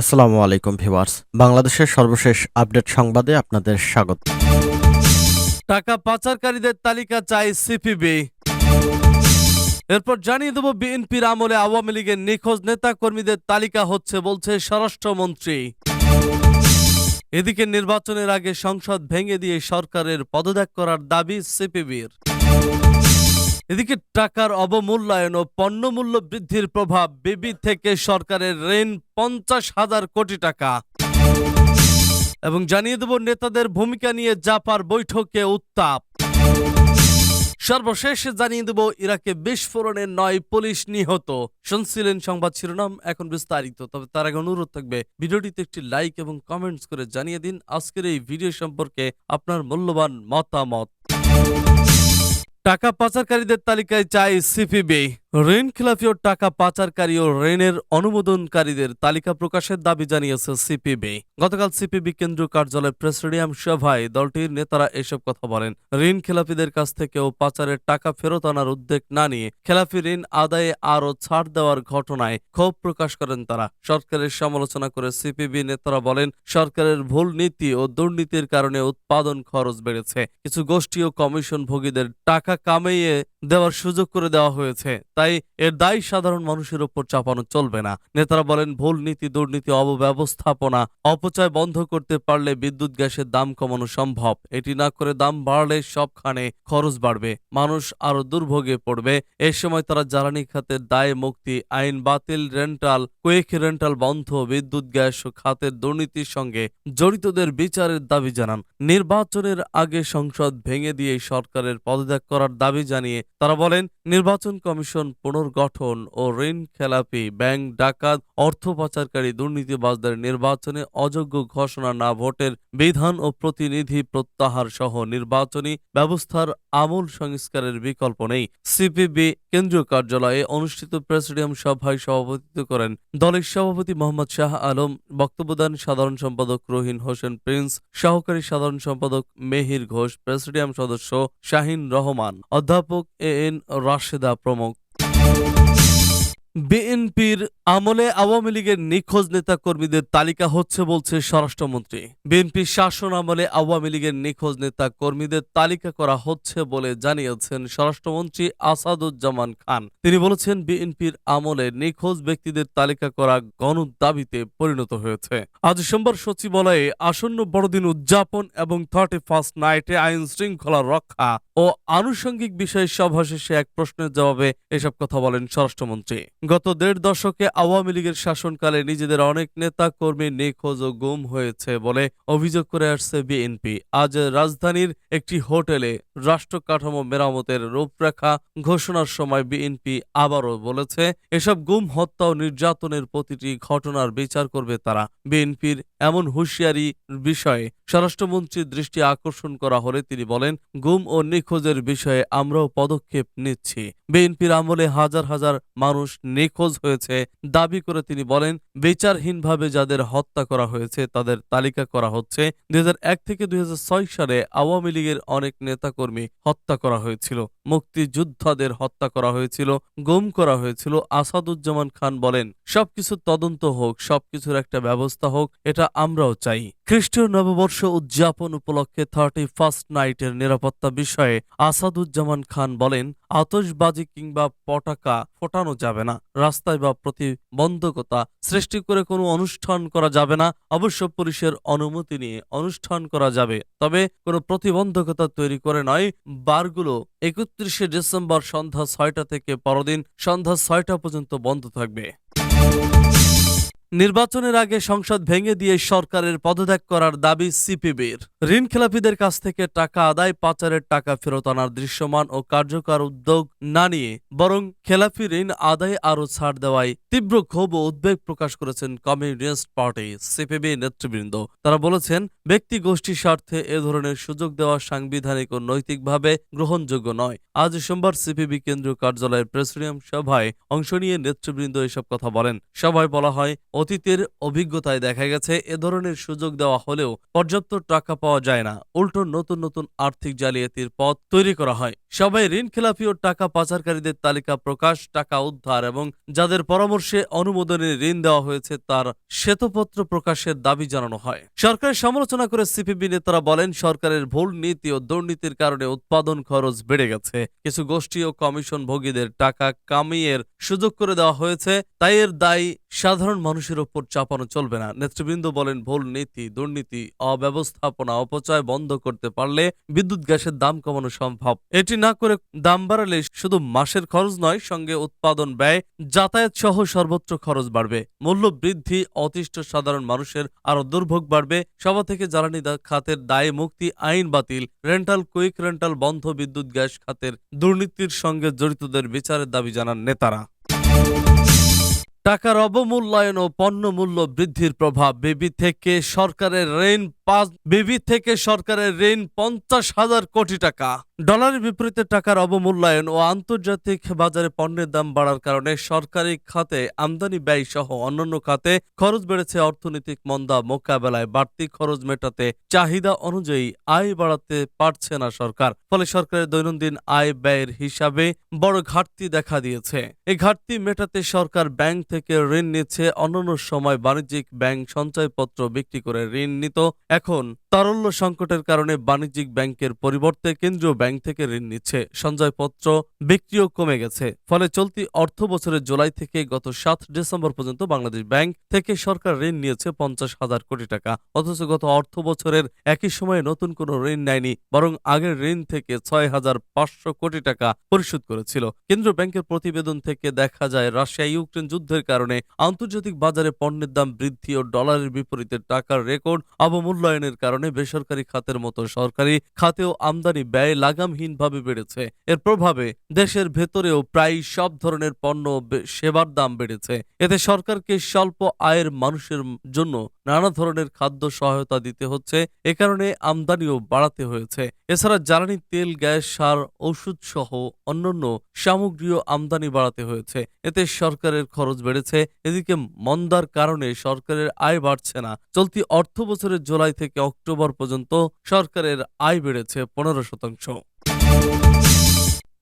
আসসালামু আলাইকুম ভিউয়ার্স। বাংলাদেশের সর্বশেষ আপডেট সংবাদে আপনাদের স্বাগত। টাকা পাচারকারীদের তালিকা চাই সিপিবি। এরপর জানিয়ে দেব বিএনপির আমলে আওয়ামী লীগের নিখোঁজ নেতা কর্মীদের তালিকা হচ্ছে বলছে স্বরাষ্ট্রমন্ত্রী। এদিকে নির্বাচনের আগে সংসদ ভেঙে দিয়ে সরকারের পদত্যাগ করার দাবি সিপিবির। এদিকে টাকার অবমূল্যায়ন ও পণ্যমূল্য বৃদ্ধির প্রভাব বিবি থেকে সরকারের ঋণ পঞ্চাশ হাজার কোটি টাকা। এবং জানিয়ে দেব নেতাদের ভূমিকা নিয়ে জাপার বৈঠকে উত্তাপ। সর্বশেষ জানিয়ে দেব ইরাকে বিস্ফোরণে নয় পুলিশ নিহত। শুনছিলেন সংবাদ শিরোনাম, এখন বিস্তারিত। তবে তার আগে অনুরোধ থাকবে, ভিডিওটিতে একটি লাইক এবং কমেন্টস করে জানিয়ে দিন। আজকের এই ভিডিও সম্পর্কে আপনার মূল্যবান মতামত। টাকা পাচারকারীদের তালিকায় চাই সিপিবি। ঋণ খেলাফি ও টাকা পাচারকারী ও ঋণের অনুমোদনকারীদের তালিকা প্রকাশের দাবি জানিয়েছে সিপিবি। গতকাল সিপিবি কেন্দ্রীয় কার্যালয় প্রেসিডিয়াম সভায় দলটির নেতারা এসব কথা বলেন। ঋণ খেলাফিদের কাছ থেকেও পাচারের টাকা ফেরত আনার উদ্যোগ না নিয়ে খেলাফি ঋণ আদায়ে আরও ছাড় দেওয়ার ঘটনায় ক্ষোভ প্রকাশ করেন তারা। সরকারের সমালোচনা করে সিপিবি নেতারা বলেন, সরকারের ভুল নীতি ও দুর্নীতির কারণে উৎপাদন খরচ বেড়েছে। কিছু গোষ্ঠী ও কমিশন ভোগীদের টাকা কামাইয়ে দেওয়ার সুযোগ করে দেওয়া হয়েছে। তাই এর দায় সাধারণ মানুষের ওপর চাপানো চলবে না। নেতারা বলেন, ভুল নীতি, দুর্নীতি, অবব্যবস্থাপনা, অপচয় বন্ধ করতে পারলে বিদ্যুৎ গ্যাসের দাম কমানো সম্ভব। এটি না করে দাম বাড়লে সবখানে খরচ বাড়বে। মানুষ আরও দুর্ভোগে পড়বে। এ সময় তারা জ্বালানি খাতের দায়, মুক্তি, আইন বাতিল, রেন্টাল, কুয়েক রেন্টাল বন্ধ, বিদ্যুৎ গ্যাস খাতের দুর্নীতির সঙ্গে জড়িতদের বিচারের দাবি জানান। নির্বাচনের আগে সংসদ ভেঙে দিয়ে সরকারের পদত্যাগ করার দাবি জানিয়ে তারা বলেন, নির্বাচন কমিশন পুনর্গঠন ও ঋণ খেলাপি, ব্যাংক ডাকাত, অর্থ পাচারকারী, দুর্নীতিবাজদের নির্বাচনে অযোগ্য ঘোষণা না ভোটের বিধান ও প্রতিনিধি প্রত্যাহার সহ নির্বাচনী ব্যবস্থার আমূল সংস্কারের বিকল্প নেই। সিপিবি কেন্দ্রীয় কার্যালয়ে অনুষ্ঠিত প্রেসিডিয়াম সভায় সভাপতিত্ব করেন দলের সভাপতি মোহাম্মদ শাহ আলম, বক্তব্য দেন সাধারণ সম্পাদক রহিন হোসেন প্রিন্স, সহকারী সাধারণ সম্পাদক মেহির ঘোষ, প্রেসিডিয়াম সদস্য শাহিন রহমান। অধ্যাপক এ এন রাশেদা প্রমুখ। বিএনপির আমলে আওয়ামী লীগের নিখোঁজ নেতা কর্মীদের তালিকা হচ্ছে বলছে স্বরাষ্ট্রমন্ত্রী। বিএনপির শাসন আমলে আওয়ামী লীগের নিখোঁজ নেতা কর্মীদের তালিকা করা হচ্ছে বলে জানিয়েছেন স্বরাষ্ট্রমন্ত্রী আসাদুজ্জামান খান। তিনি বলেছেন, বিএনপির আমলে নিখোঁজ ব্যক্তিদের তালিকা করা গণ দাবিতে পরিণত হয়েছে। আজ সোমবার সচিবালয়ে আসন্ন বড়দিন উদযাপন এবং থার্টি ফার্স্ট নাইটে আইন শৃঙ্খলা রক্ষা ও আনুষঙ্গিক বিষয়ে সভা শেষে এক প্রশ্নের জবাবে এসব কথা বলেন স্বরাষ্ট্রমন্ত্রী। গত দেড় দশকে আওয়ামী লীগের শাসনকালে নিজেদের অনেক নেতা কর্মী নিখোঁজ ও গুম হয়েছে বলে অভিযোগ করে আসছে বিএনপি। আজ রাজধানীর একটি হোটেলে রাষ্ট্র কাঠামো মেরামতের রূপরেখা ঘোষণার সময় বিএনপি আবারও বলেছে, এসব গুম, হত্যা ও নির্যাতনের প্রতিটি ঘটনার বিচার করবে তারা। বিএনপির এমন হুঁশিয়ারি বিষয়ে স্বরাষ্ট্রমন্ত্রীর দৃষ্টি আকর্ষণ করা হলে তিনি বলেন, গুম ও নিখোঁজের বিষয়ে আমরাও পদক্ষেপ নিচ্ছি। বিএনপির আমলে হাজার হাজার মানুষ নিখোঁজ হয়েছে। দাবি করে তিনি বলেন, বিচারহীনভাবে যাদের হত্যা করা হয়েছে, তাদের তালিকা করা হচ্ছে। দুই হাজার এক থেকে দুই হাজার ছয় সালে আওয়ামী লীগের অনেক নেতাকর্মী হত্যা করা হয়েছিল। মুক্তিযোদ্ধাদের হত্যা করা হয়েছিল, গুম করা হয়েছিল, আসাদুজ্জামান খান বলেন, সবকিছু তদন্ত হোক, সবকিছুর একটা ব্যবস্থা হোক, এটা আমরাও চাই। খ্রিস্টীয় নববর্ষ উদযাপন উপলক্ষে থার্টি ফার্স্ট নাইটের নিরাপত্তা বিষয়ে আসাদুজ্জামান খান বলেন, আতশবাজি কিংবা পটাকা ফোটানো যাবে না। রাস্তায় বা প্রতিবন্ধকতা সৃষ্টি করে কোনো অনুষ্ঠান করা যাবে না। অবশ্য পুলিশের অনুমতি নিয়ে অনুষ্ঠান করা যাবে। তবে কোনো প্রতিবন্ধকতা তৈরি করে নয়। বারগুলো একত্রিশে ডিসেম্বর সন্ধ্যা ছয়টা থেকে পরদিন সন্ধ্যা ছয়টা পর্যন্ত বন্ধ থাকবে। নির্বাচনের আগে সংসদ ভেঙে দিয়ে সরকারের পদত্যাগ করার দাবি সিপিবির। ঋণ খেলাপিদের কাছ থেকে টাকা আদায়, পাচারের টাকা ফেরত আনার দৃশ্যমান ও কার্যকর উদ্যোগ না নিয়ে বরং খেলাফি ঋণ আদায়ে আরও ছাড় দেওয়ায় তীব্র ক্ষোভ ও উদ্বেগ প্রকাশ করেছেন কমিউনিস্ট পার্টি সিপিবি নেতৃবৃন্দ। তারা বলেছেন, ব্যক্তি গোষ্ঠী স্বার্থে এ ধরনের সুযোগ দেওয়া সাংবিধানিক ও নৈতিকভাবে গ্রহণযোগ্য নয়। আজ সোমবার সিপিবি কেন্দ্রীয় কার্যালয়ের প্রেসিডিয়াম সভায় অংশ নিয়ে নেতৃবৃন্দ এসব কথা বলেন। সভায় বলা হয় অতীতের অভিজ্ঞতায় দেখা গেছে, এ ধরনের সুযোগ দেওয়া হলেও পর্যাপ্ত টাকা পাওয়া যায় না। উল্টো নতুন নতুন আর্থিক জালিয়াতির পথ তৈরি করা হয়। সবাই ঋণ খেলাপি ও টাকা পাচারকারীদের তালিকা প্রকাশ, টাকা উদ্ধার এবং যাদের পরামর্শে অনুমোদনে ঋণ দেওয়া হয়েছে তার শ্বেতপত্র প্রকাশের দাবি জানানো হয়। সরকারের সমালোচনা করে সিপিবি নেতারা বলেন, সরকারের ভুল নীতি ও দুর্নীতির কারণে উৎপাদন খরচ বেড়ে গেছে। কিছু গোষ্ঠী ও কমিশন ভোগীদের টাকা কামিয়ের সুযোগ করে দেওয়া হয়েছে, তাই এর দায় সাধারণ মানুষের ওপর চাপানো চলবে না। নেতৃবৃন্দ বলেন, ভুল নীতি, দুর্নীতি, অব্যবস্থাপনা, অপচয় বন্ধ করতে পারলে বিদ্যুৎ গ্যাসের দাম কমানো সম্ভব। এটি না করে দাম বাড়ালে শুধু মাসের খরচ নয়, সঙ্গে উৎপাদন ব্যয়, যাতায়াত সহ সর্বত্র খরচ বাড়বে। মূল্য বৃদ্ধি, অতিষ্ঠ সাধারণ মানুষের আরও দুর্ভোগ বাড়বে। সভা থেকে জ্বালানি খাতের দায়ে মুক্তি, আইন বাতিল, রেন্টাল, কুইক রেন্টাল, বন্ধ বিদ্যুৎ গ্যাস খাতের দুর্নীতির সঙ্গে জড়িতদের বিচারের দাবি জানান নেতারা। টাকার অবমূল্যায়ন ও পণ্য মূল্য বৃদ্ধির প্রভাব। বিবি থেকে সরকারের ঋণ পাঁচ, বিবি থেকে সরকারের ঋণ পঞ্চাশ হাজার কোটি টাকা। ডলারের বিপরীতে টাকার অবমূল্যায়ন ও আন্তর্জাতিক বাজারে পণ্যের দাম বাড়ার কারণে সরকারি খাতে আমদানি ব্যয় সহ অন্যান্য খাতে খরচ বেড়েছে। অর্থনৈতিক মন্দা মোকাবেলায় বাড়তি খরচ মেটাতে চাহিদা অনুযায়ী আয় বাড়াতে পারছে না সরকার। ফলে সরকারের দৈনন্দিন আয় ব্যয়ের হিসাবে বড় ঘাটতি দেখা দিয়েছে। এই ঘাটতি মেটাতে সরকার ব্যাংক থেকে ঋণ নিচ্ছে, অন্যান্য সময় বাণিজ্যিক ব্যাংক সঞ্চয়পত্র বিক্রি করে ঋণ নিত। এখন তারল্য সংকটের কারণে বাণিজ্যিক ব্যাংকের পরিবর্তে কেন্দ্রীয় ব্যাংক থেকে ঋণ নিচ্ছে। সঞ্চয়পত্র বিক্রিও কমে গেছে। ফলে চলতি অর্থ বছরের জুলাই থেকে গত সাত ডিসেম্বর পর্যন্ত বাংলাদেশ ব্যাংক থেকে সরকার ঋণ নিয়েছে পঞ্চাশ হাজার কোটি টাকা। অথচ গত অর্থ বছরের একই সময়ে নতুন কোনো ঋণ নেয়নি, বরং আগের ঋণ থেকে ছয় হাজার পাঁচশো কোটি টাকা পরিশোধ করেছিল। কেন্দ্রীয় ব্যাংকের প্রতিবেদন থেকে দেখা যায় রাশিয়া ইউক্রেন যুদ্ধের কারণে আন্তর্জাতিক বাজারে পণ্যের দাম বৃদ্ধি ও ডলারের বিপরীতে টাকার রেকর্ড অবমূল্যায়নের কারণে বেসরকারি খাতের মতো সরকারি খাতেও আমদানি ব্যয় লাগামহীনভাবে বেড়েছে। এর প্রভাবে দেশের ভেতরেও প্রায় সব ধরনের পণ্য সেবার দাম বেড়েছে। এতে সরকারকে স্বল্প আয়ের মানুষের জন্য নানা ধরনের খাদ্য সহায়তা দিতে হচ্ছে। এ কারণে আমদানিও বাড়াতে হয়েছে। এছাড়া জ্বালানি তেল, গ্যাস, সার, ওষুধ সহ অন্যান্য সামগ্রীও আমদানি বাড়াতে হয়েছে। এতে সরকারের খরচ বেড়েছে। এদিকে মন্দার কারণে সরকারের আয় বাড়ছে না। চলতি অর্থ বছরের জুলাই থেকে অক্টোবর পর্যন্ত সরকারের আয় বেড়েছে পনেরো শতাংশ।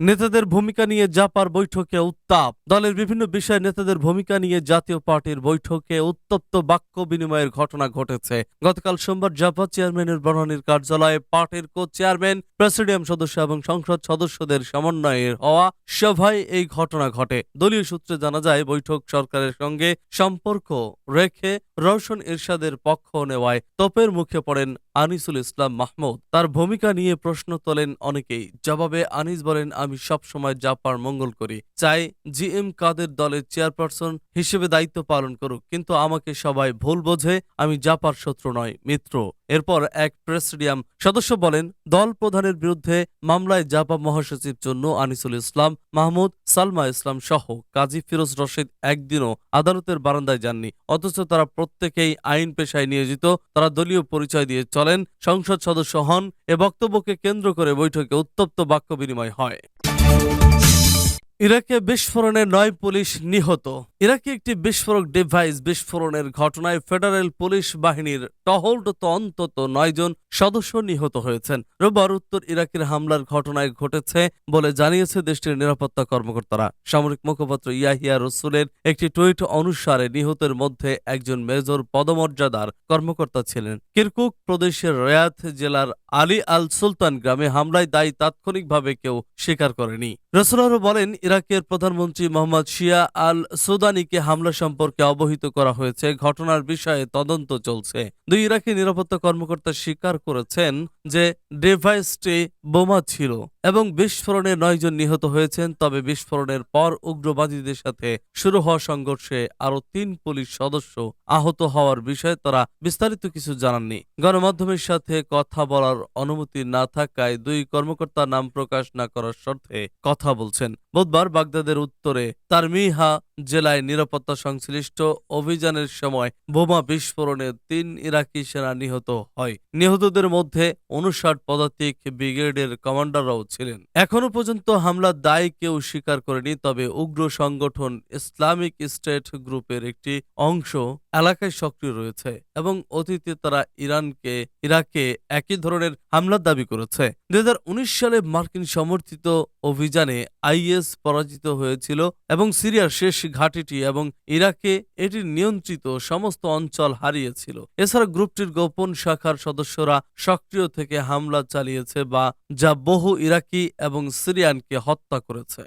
নেতাদের ভূমিকা নিয়ে জাপার বৈঠকে উত্তাপ। দলের বিভিন্ন বিষয়ে নেতাদের ভূমিকা নিয়ে জাতীয় পার্টির বৈঠকে উত্তপ্ত বাক্য বিনিময়ের ঘটনা ঘটেছে। গতকাল সোমবার জাপা চেয়ারম্যানের বনানীর কার্যালয়ে পার্টির কো চেয়ারম্যান প্রেসিডিয়াম সদস্য এবং সংসদ সদস্যদের সমন্বয়ে হওয়া সভায় এই ঘটনা ঘটে। দলীয় সূত্রে জানা যায়, বৈঠক সরকারের সঙ্গে সম্পর্ক রেখে রওশন এরশাদের পক্ষ নেওয়ায় তোপের মুখে পড়েন আনিসুল ইসলাম মাহমুদ। তার ভূমিকা নিয়ে প্রশ্ন তোলেন অনেকেই। জবাবে আনিস বলেন আমি সব সময় জাপার মঙ্গল করি। চাই জি এম কাদের দলের চেয়ারপারসন হিসেবে দায়িত্ব পালন করুক, কিন্তু আমাকে সবাই ভুল বোঝে, আমি জাপার শত্রু নয়, মিত্র। এরপর এক প্রেসিডিয়াম সদস্য বলেন, দল প্রধানের বিরুদ্ধে মামলায় জাপা মহাসচিব জন্য আনিসুল ইসলাম, মাহমুদ সালমা ইসলাম সহ কাজী ফিরোজ রশিদ একদিনও আদালতের বারান্দায় যাননি। অথচ তারা প্রত্যেকেই আইন পেশায় নিয়োজিত, তারা দলীয় পরিচয় দিয়ে চলেন, সংসদ সদস্য হন, এ বক্তব্যকে কেন্দ্র করে বৈঠকে উত্তপ্ত বাক্য বিনিময় হয়। ইরাকে বিস্ফোরণে নয় পুলিশ নিহত। ইরাকে একটি বিস্ফোরক ডিভাইস বিস্ফোরণের ঘটনায় ফেডারেল পুলিশ বাহিনীর টহলরত অন্তত নয় জন সদস্য নিহত হয়েছেন। রোববার উত্তর ইরাকের হামলার ঘটনায় ঘটেছে বলে জানিয়েছে দেশটির নিরাপত্তা কর্মকর্তারা। সামরিক মুখপাত্র ইয়াহিয়া রসুলের একটি টুইট অনুসারে নিহতের মধ্যে একজন মেজর পদমর্যাদার কর্মকর্তা ছিলেন। কিরকুক প্রদেশের রেয়াত জেলার আলী আল সুলতান গ্রামে হামলায় দায়ী তাৎক্ষণিকভাবে কেউ স্বীকার করেনি। রসুল বলেন ইরাকের প্রধানমন্ত্রী মোহাম্মদ শিয়া আল সুদানিকে হামলা সম্পর্কে অবহিত করা হয়েছে। ঘটনার বিষয়ে তদন্ত চলছে। দুই ইরাকি নিরাপত্তা কর্মকর্তা স্বীকার করেছেন যে ডিভাইসটি বোমা ছিল এবং বিস্ফোরণে নয়জন নিহত হয়েছেন, তবে বিস্ফোরণের পর উগ্রবাদীদের সাথে শুরু হওয়া সংঘর্ষে আরও তিন পুলিশ সদস্য আহত হওয়ার বিষয়ে তারা বিস্তারিত কিছু জানাননি। গণমাধ্যমের সাথে কথা বলার অনুমতি না থাকায় দুই কর্মকর্তা নাম প্রকাশ না করার শর্তে কথা বলছেন। বুধবার বুধবার বাগদাদের উত্তরে তারমিহা জেলায় নিরাপত্তা সংশ্লিষ্ট অভিযানের সময় বোমা বিস্ফোরণে তিন ইরাকি সেনা নিহত হয়। নিহতদের মধ্যে উনষাট পদাতিক ব্রিগেডের কমান্ডাররাও ছিলেন। এখনও পর্যন্ত হামলার দায় কেউ স্বীকার করেনি, তবে উগ্র সংগঠন ইসলামিক স্টেট গ্রুপের একটি অংশ এলাকায় সক্রিয় রয়েছে এবং অতীতে তারা ইরানকে, ইরাকে একই ধরনের হামলার দাবি করেছে। দুই হাজার উনিশ সালে মার্কিন সমর্থিত অভিযানে আইএস পরাজিত হয়েছিল এবং সিরিয়ার শেষ ঘাঁটিটি এবং ইরাকে এটির নিয়ন্ত্রিত সমস্ত অঞ্চল হারিয়েছিল। এছাড়া গ্রুপটির গোপন শাখার সদস্যরা সক্রিয় থেকে হামলা চালিয়েছে বা যা বহু ইরাকি এবং সিরিয়ানকে হত্যা করেছে।